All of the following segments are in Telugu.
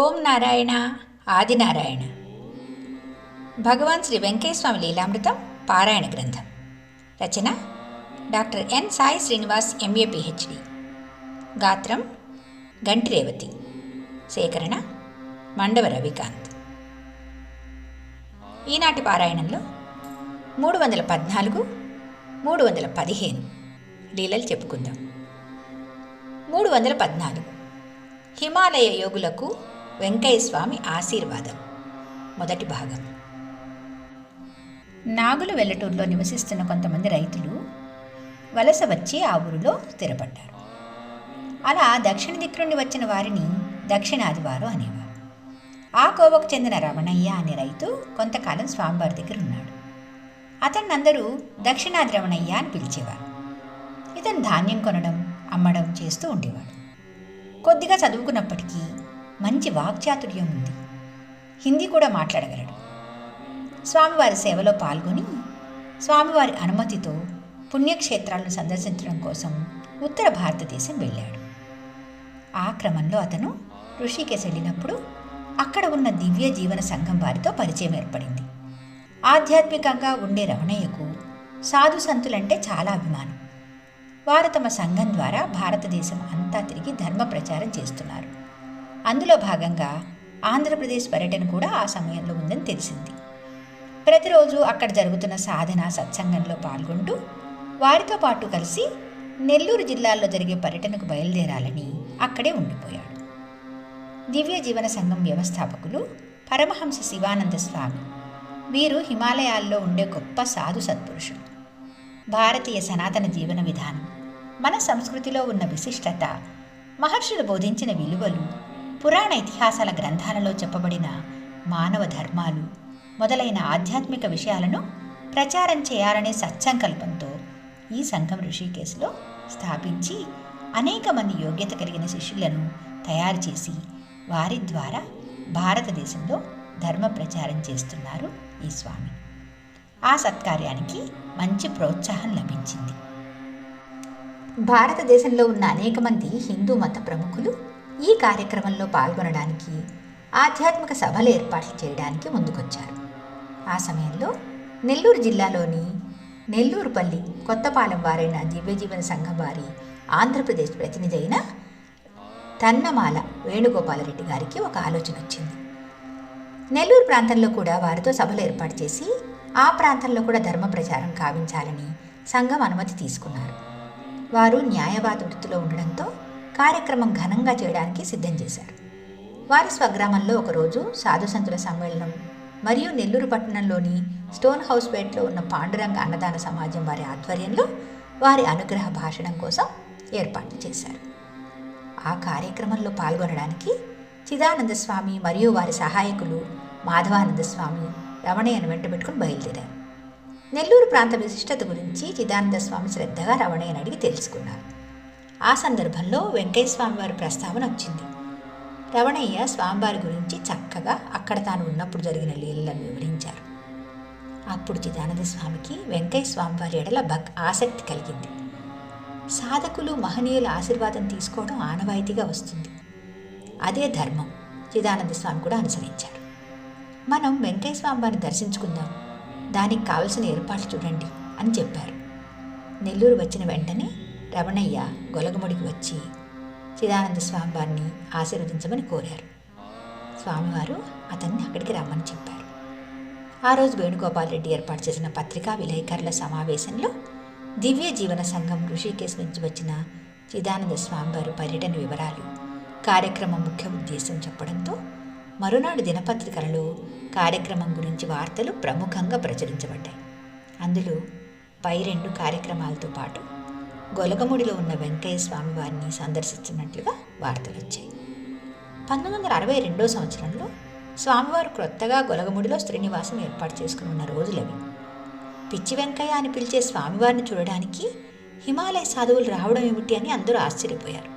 ఓం నారాయణ ఆదినారాయణ భగవాన్ శ్రీ వెంకటేశ్వమి లీలామృతం పారాయణ గ్రంథం. రచన doctor N Sai Srinivas MA PhD గాత్రం గంటి రేవతి సేకరణ మండవ రవికాంత్. ఈనాటి పారాయణంలో మూడు వందల పద్నాలుగు మూడు వందల పదిహేను లీలలు చెప్పుకుందాం. మూడు వందల పద్నాలుగు హిమాలయ యోగులకు వెంకయ్య స్వామి ఆశీర్వాదం. మొదటి భాగం. నాగులు వెల్లటూరులో నివసిస్తున్న కొంతమంది రైతులు వలస వచ్చి ఆ ఊరిలో స్థిరపడ్డారు. అలా దక్షిణ దిక్కు నుండి వచ్చిన వారిని దక్షిణాది వారు అనేవారు. ఆ కోవకు చెందిన రమణయ్య అనే రైతు కొంతకాలం స్వామివారి దగ్గర ఉన్నాడు. అతన్ని అందరూ దక్షిణాది రమణయ్య అని పిలిచేవారు. ఇతను ధాన్యం కొనడం అమ్మడం చేస్తూ ఉండేవాడు. కొద్దిగా చదువుకున్నప్పటికీ మంచి వాక్చాతుర్యం ఉంది. హిందీ కూడా మాట్లాడగలడు. స్వామివారి సేవలో పాల్గొని స్వామివారి అనుమతితో పుణ్యక్షేత్రాలను సందర్శించడం కోసం ఉత్తర భారతదేశం వెళ్ళాడు. ఆ క్రమంలో అతను ఋషికేశ్ వెళ్ళినప్పుడు అక్కడ ఉన్న దివ్య జీవన సంఘం వారితో పరిచయం ఏర్పడింది. ఆధ్యాత్మికంగా ఉండే రమణయ్యకు సాధు సంతులంటే చాలా అభిమానం. వారు తమ సంఘం ద్వారా భారతదేశం అంతా తిరిగి ధర్మ ప్రచారం చేస్తున్నారు. అందులో భాగంగా ఆంధ్రప్రదేశ్ పర్యటన కూడా ఆ సమయంలో ఉందని తెలిసింది. ప్రతిరోజు అక్కడ జరుగుతున్న సాధన సత్సంగంలో పాల్గొంటూ వారితో పాటు కలిసి నెల్లూరు జిల్లాలో జరిగే పర్యటనకు బయలుదేరాలని అక్కడే ఉండిపోయాడు. దివ్య జీవన సంఘం వ్యవస్థాపకులు పరమహంస శివానంద స్వామి వీరు హిమాలయాల్లో ఉండే గొప్ప సాధు సత్పురుషులు. భారతీయ సనాతన జీవన విధానం మన సంస్కృతిలో ఉన్న విశిష్టత మహర్షులు బోధించిన విలువలు పురాణ ఇతిహాసాల గ్రంథాలలో చెప్పబడిన మానవ ధర్మాలు మొదలైన ఆధ్యాత్మిక విషయాలను ప్రచారం చేయాలనే సత్సంకల్పంతో ఈ సంఘం ఋషికేశ్లో స్థాపించి అనేక మంది యోగ్యత కలిగిన శిష్యులను తయారు చేసి వారి ద్వారా భారతదేశంలో ధర్మ ప్రచారం చేస్తున్నారు ఈ స్వామి. ఆ సత్కార్యానికి మంచి ప్రోత్సాహం లభించింది. భారతదేశంలో ఉన్న అనేక మంది హిందూ మత ప్రముఖులు ఈ కార్యక్రమంలో పాల్గొనడానికి ఆధ్యాత్మిక సభలు ఏర్పాట్లు చేయడానికి ముందుకొచ్చారు. ఆ సమయంలో నెల్లూరు జిల్లాలోని నెల్లూరుపల్లి కొత్తపాలెం వారైన దివ్యజీవన సంఘం వారి ఆంధ్రప్రదేశ్ ప్రతినిధి అయిన తన్నమాల వేణుగోపాలరెడ్డి గారికి ఒక ఆలోచన వచ్చింది. నెల్లూరు ప్రాంతంలో కూడా వారితో సభలు ఏర్పాటు చేసి ఆ ప్రాంతంలో కూడా ధర్మ ప్రచారం కావించాలని సంఘం అనుమతి తీసుకున్నారు. వారు న్యాయవాద వృత్తిలో ఉండడంతో కార్యక్రమం ఘనంగా చేయడానికి సిద్ధం చేశారు. వారి స్వగ్రామంలో ఒకరోజు సాధుసంతుల సమ్మేళనం మరియు నెల్లూరు పట్టణంలోని స్టోన్ హౌస్ పేట్లో ఉన్న పాండురంగ అన్నదాన సమాజం వారి ఆధ్వర్యంలో వారి అనుగ్రహ భాషణం కోసం ఏర్పాట్లు చేశారు. ఆ కార్యక్రమంలో పాల్గొనడానికి చిదానంద స్వామి మరియు వారి సహాయకులు మాధవానంద స్వామి రమణయ్యను వెంట పెట్టుకుని బయలుదేరారు. నెల్లూరు ప్రాంత విశిష్టత గురించి చిదానంద స్వామి శ్రద్ధగా రమణయ్యను అడిగి తెలుసుకున్నారు. ఆ సందర్భంలో వెంకయ్య స్వామి వారి ప్రస్తావన వచ్చింది. రమణయ్య స్వామివారి గురించి చక్కగా అక్కడ తాను ఉన్నప్పుడు జరిగిన లీలలను వివరించారు. అప్పుడు చిదానంద స్వామికి వెంకయ్య స్వామివారి ఎడల భక్ ఆసక్తి కలిగింది. సాధకులు మహనీయుల ఆశీర్వాదం తీసుకోవడం ఆనవాయితీగా వస్తుంది. అదే ధర్మం చిదానంద స్వామి కూడా అనుసరించారు. మనం వెంకయ్య స్వామి వారిని దర్శించుకుందాం. దానికి కావలసిన ఏర్పాట్లు చూడండి అని చెప్పారు. నెల్లూరు వచ్చిన వెంటనే రమణయ్య గొలగముడికి వచ్చి చిదానంద స్వామి వారిని ఆశీర్వదించమని కోరారు. స్వామివారు అతన్ని అక్కడికి రమ్మని చెప్పారు. ఆ రోజు వేణుగోపాల్ రెడ్డి ఏర్పాటు చేసిన పత్రికా విలేకరుల సమావేశంలో దివ్య జీవన సంఘం ఋషికేశ్ నుంచి వచ్చిన చిదానంద స్వామివారి పర్యటన వివరాలు కార్యక్రమం ముఖ్య ఉద్దేశం చెప్పడంతో మరునాడు దినపత్రికలలో కార్యక్రమం గురించి వార్తలు ప్రముఖంగా ప్రచురించబడ్డాయి. అందులో పై రెండు కార్యక్రమాలతో పాటు గొలగముడిలో ఉన్న వెంకయ్య స్వామి వారిని సందర్శిస్తున్నట్లుగా వార్తలు వచ్చాయి. పంతొమ్మిది వందల అరవై రెండో సంవత్సరంలో స్వామివారు క్రొత్తగా గొలగముడిలో శ్రీనివాసం ఏర్పాటు చేసుకుని ఉన్న రోజులవి పిచ్చి వెంకయ్య అని పిలిచే స్వామివారిని చూడడానికి హిమాలయ సాధువులు రావడం ఏమిటి అని అందరూ ఆశ్చర్యపోయారు.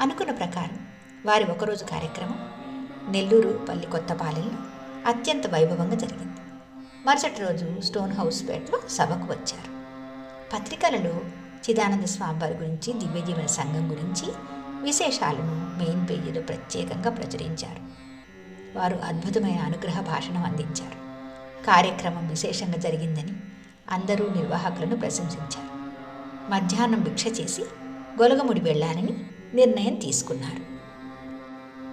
అనుకున్న ప్రకారం వారి ఒకరోజు కార్యక్రమం నెల్లూరు పల్లి కొత్తపాలెంలో అత్యంత వైభవంగా జరిగింది. మరుసటి రోజు స్టోన్ హౌస్ పేటలో సభకు వచ్చారు. పత్రికలలో చిదానంద స్వామి వారి గురించి దివ్యజీవన సంఘం గురించి విశేషాలను మెయిన్ పేజీలో ప్రత్యేకంగా ప్రచురించారు. వారు అద్భుతమైన అనుగ్రహ భాషణం అందించారు. కార్యక్రమం విశేషంగా జరిగిందని అందరూ నిర్వాహకులను ప్రశంసించారు. మధ్యాహ్నం భిక్ష చేసి గొలగముడి వెళ్ళాలని నిర్ణయం తీసుకున్నారు.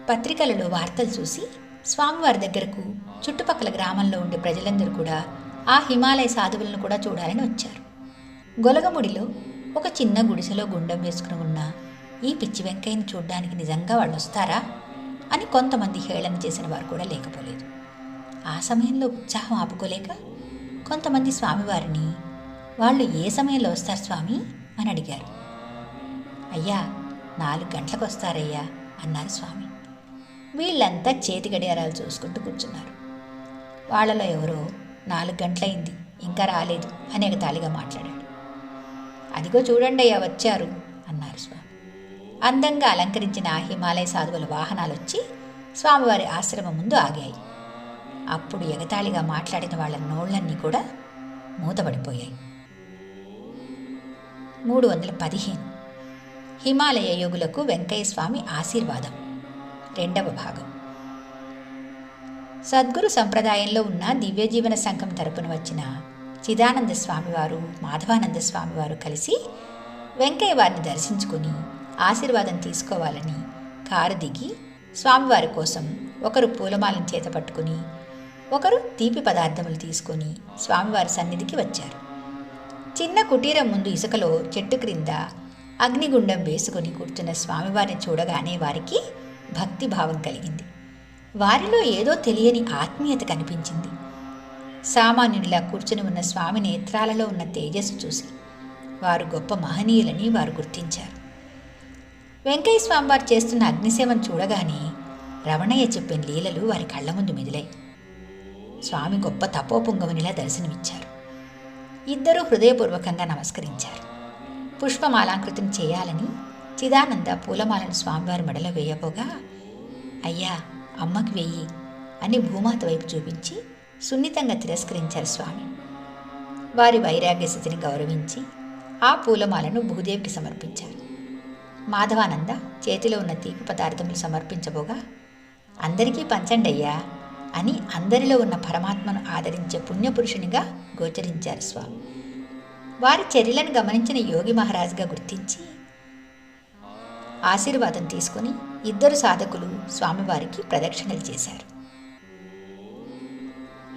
పత్రికలలో వార్తలు చూసి స్వామివారి దగ్గరకు చుట్టుపక్కల గ్రామంలో ఉండే ప్రజలందరూ కూడా ఆ హిమాలయ సాధువులను కూడా చూడాలని వచ్చారు. గొలగముడిలో ఒక చిన్న గుడిసెలో గుండం వేసుకుని ఉన్న ఈ పిచ్చి వెంకయ్యని చూడ్డానికి నిజంగా వాళ్ళు వస్తారా అని కొంతమంది హేళన చేసిన వారు కూడా లేకపోలేదు. ఆ సమయంలో ఉత్సాహం ఆపుకోలేక కొంతమంది స్వామివారిని వాళ్ళు ఏ సమయంలో వస్తారు స్వామి? అని అడిగారు. అయ్యా నాలుగు గంటలకు వస్తారయ్యా అన్నారు స్వామి. వీళ్ళంతా చేతి గడియారాలు చూసుకుంటూ కూర్చున్నారు. వాళ్ళలో ఎవరో నాలుగు గంటలైంది ఇంకా రాలేదు అని ఎగతాళిగా మాట్లాడాడు. అదిగో చూడండి అయ్యా వచ్చారు అన్నారు స్వామి. అందంగా అలంకరించిన హిమాలయ సాధువుల వాహనాలు వచ్చి స్వామివారి ఆశ్రమం ముందు ఆగాయి. అప్పుడు ఎగతాళిగా మాట్లాడిన వాళ్ళ నోళ్ళన్నీ కూడా మూతపడిపోయాయి. మూడు వందల పదిహేను. హిమాలయ యోగులకు వెంకయ్య స్వామి ఆశీర్వాదం. రెండవ భాగం. సద్గురు సంప్రదాయంలో ఉన్న దివ్యజీవన సంఘం తరపున వచ్చిన చిదానంద స్వామివారు మాధవానంద స్వామివారు కలిసి వెంకయ్య వారిని దర్శించుకుని ఆశీర్వాదం తీసుకోవాలని కారు దిగి స్వామివారి కోసం ఒకరు పూలమాలను చేత పట్టుకుని ఒకరు తీపి పదార్థములు తీసుకొని స్వామివారి సన్నిధికి వచ్చారు. చిన్న కుటీరం ముందు ఇసుకలో చెట్టు క్రింద అగ్నిగుండం వేసుకొని కూర్చున్న స్వామివారిని చూడగానే వారికి భక్తి భావం కలిగింది. వారిలో ఏదో తెలియని ఆత్మీయత కనిపించింది. సామాన్యునిలా కూర్చుని ఉన్న స్వామి నేత్రాలలో ఉన్న తేజస్సు చూసి వారు గొప్ప మహనీయులని వారు గుర్తించారు. వెంకయ్య స్వామివారు చేస్తున్న అగ్నిసేవను చూడగానే రమణయ్య చెప్పిన లీలలు వారి కళ్ళ ముందు మెదిలాయి. స్వామి గొప్ప తపోపుంగమునిలా దర్శనమిచ్చారు. ఇద్దరూ హృదయపూర్వకంగా నమస్కరించారు. పుష్పమాలాంకృతం చేయాలని చిదానంద పూలమాలను స్వామివారి మెడలో వేయబోగా అయ్యా అమ్మకి వెయ్యి అని భూమాత వైపు చూపించి సున్నితంగా తిరస్కరించారు స్వామి. వారి వైరాగ్య స్థితిని గౌరవించి ఆ పూలమాలను భూదేవికి సమర్పించారు. మాధవానంద చేతిలో ఉన్న తీపి పదార్థములు సమర్పించబోగా అందరికీ పంచండి అయ్యా అని అందరిలో ఉన్న పరమాత్మను ఆదరించే పుణ్యపురుషునిగా గోచరించారు స్వామి. వారి చర్యలను గమనించిన యోగి మహారాజుగా గుర్తించి ఆశీర్వాదం తీసుకుని ఇద్దరు సాధకులు స్వామివారికి ప్రదక్షిణలు చేశారు.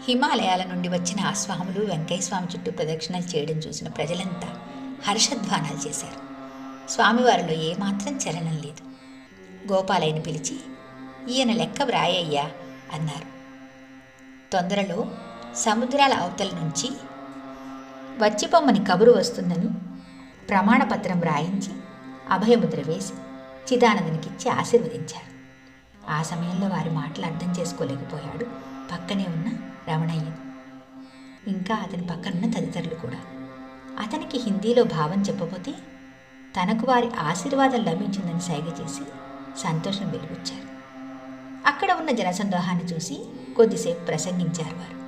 హిమాలయాల నుండి వచ్చిన ఆ స్వాములు స్వామి చుట్టూ ప్రదక్షిణలు చేయడం చూసిన ప్రజలంతా హర్షధ్వానాలు చేశారు. స్వామివారిలో ఏమాత్రం చలనం లేదు. గోపాలయ్యను పిలిచి ఈయన లెక్క వ్రాయ్యా అన్నారు. తొందరలో సముద్రాల అవతల నుంచి వచ్చిపొమ్మని కబురు వస్తుందని ప్రమాణపత్రం రాయించి అభయముద్ర వేసి చిదానందనికిచ్చి ఆశీర్వదించారు. ఆ సమయంలో వారి మాటలు అర్థం చేసుకోలేకపోయాడు. పక్కనే ఉన్న రమణయ్య ఇంకా అతని పక్కనున్న తదితరులు కూడా. అతనికి హిందీలో భావం చెప్పబోతే తనకు వారి ఆశీర్వాదం లభించిందని సైగ చేసి సంతోషం వెలుగుచ్చారు. అక్కడ ఉన్న జనసందోహాన్ని చూసి కొద్దిసేపు ప్రసంగించారు వారు.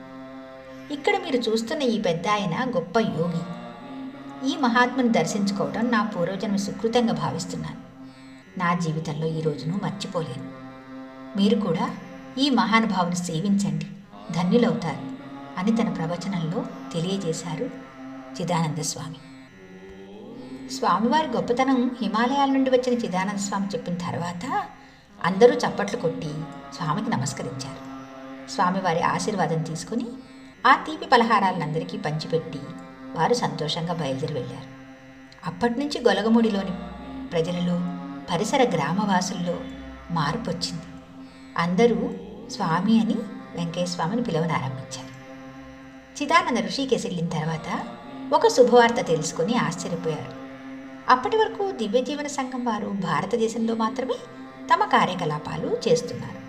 ఇక్కడ మీరు చూస్తున్న ఈ పెద్ద ఆయన గొప్ప యోగి. ఈ మహాత్ముని దర్శించుకోవడం నా పూర్వజన్మ సుకృతంగా భావిస్తున్నాను. నా జీవితంలో ఈ రోజును మర్చిపోలేను. మీరు కూడా ఈ మహానుభావుని సేవించండి. ధన్యులవుతారు అని తన ప్రవచనంలో తెలియజేశారు చిదానంద స్వామి స్వామివారి గొప్పతనం హిమాలయాల నుండి వచ్చిన చిదానంద స్వామి చెప్పిన తర్వాత అందరూ చప్పట్లు కొట్టి స్వామికి నమస్కరించారు. స్వామివారి ఆశీర్వాదం తీసుకుని ఆ తీపి పలహారాలను అందరికీ పంచిపెట్టి వారు సంతోషంగా బయలుదేరి వెళ్ళారు. అప్పటి నుంచి గొలగముడిలోని ప్రజలలో పరిసర గ్రామవాసుల్లో మార్పు వచ్చింది అందరూ స్వామి అని వెంకటేశ్వామిని పిలవనారంభించారు చిదానంద ఋషికేశ్ వెళ్ళిన తర్వాత ఒక శుభవార్త తెలుసుకుని ఆశ్చర్యపోయారు. అప్పటి వరకు దివ్యజీవన సంఘం వారు భారతదేశంలో మాత్రమే తమ కార్యకలాపాలు చేస్తున్నారు.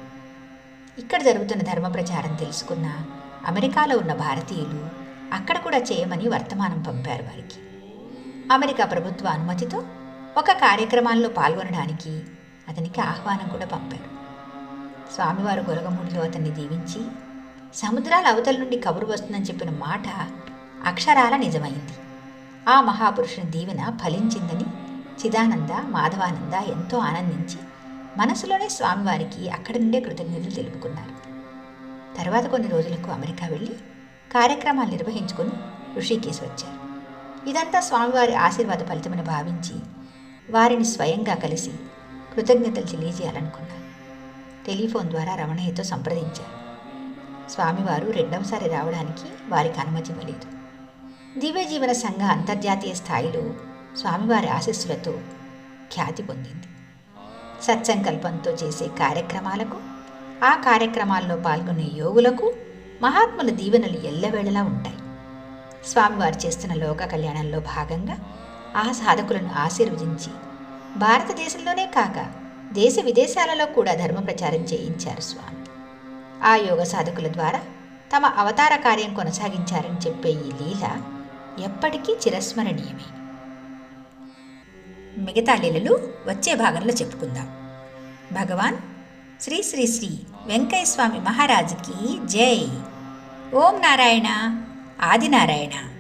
ఇక్కడ జరుగుతున్న ధర్మ ప్రచారం తెలుసుకున్న అమెరికాలో ఉన్న భారతీయులు అక్కడ కూడా చేయమని వర్తమానం పంపారు వారికి. అమెరికా ప్రభుత్వ అనుమతితో ఒక కార్యక్రమాల్లో పాల్గొనడానికి అతనికి ఆహ్వానం కూడా పంపారు. స్వామివారు గురగముడిలో అతన్ని దీవించి సముద్రాల అవతల నుండి కబురు వస్తుందని చెప్పిన మాట అక్షరాల నిజమైంది. ఆ మహాపురుషుని దీవెన ఫలించిందని చిదానంద మాధవానంద ఎంతో ఆనందించి మనసులోనే స్వామివారికి అక్కడి నుండే కృతజ్ఞతలు తెలుపుకున్నారు. తర్వాత కొన్ని రోజులకు అమెరికా వెళ్ళి కార్యక్రమాలు నిర్వహించుకొని ఋషికేశ్ వచ్చారు. ఇదంతా స్వామివారి ఆశీర్వాద ఫలితమని భావించి వారిని స్వయంగా కలిసి కృతజ్ఞతలు తెలియజేయాలనుకున్నారు. టెలిఫోన్ ద్వారా రమణయ్యతో సంప్రదించారు. స్వామివారు రెండవసారి రావడానికి వారికి అనుమతి దివ్యజీవన సంఘ అంతర్జాతీయ స్థాయిలో స్వామివారి ఆశీస్సులతో ఖ్యాతి పొందింది. సత్సంకల్పంతో చేసే కార్యక్రమాలకు ఆ కార్యక్రమాల్లో పాల్గొనే యోగులకు మహాత్ముల దీవెనలు ఎల్లవేళలా ఉంటాయి. స్వామివారు చేస్తున్న లోక కళ్యాణంలో భాగంగా ఆ సాధకులను ఆశీర్వదించి భారతదేశంలోనే కాక దేశ విదేశాలలో కూడా ధర్మ ప్రచారం చేయించారు స్వామి. ఆ యోగ సాధకుల ద్వారా తమ అవతార కార్యం కొనసాగించారని చెప్పే ఈ లీల ఎప్పటికీ చిరస్మరణీయమే. మిగతా లీలలు వచ్చే భాగంలో చెప్పుకుందాం. భగవాన్ శ్రీ శ్రీ శ్రీ వెంకయ్య స్వామి మహారాజుకి జై. ఓం నారాయణ ఆదినారాయణ.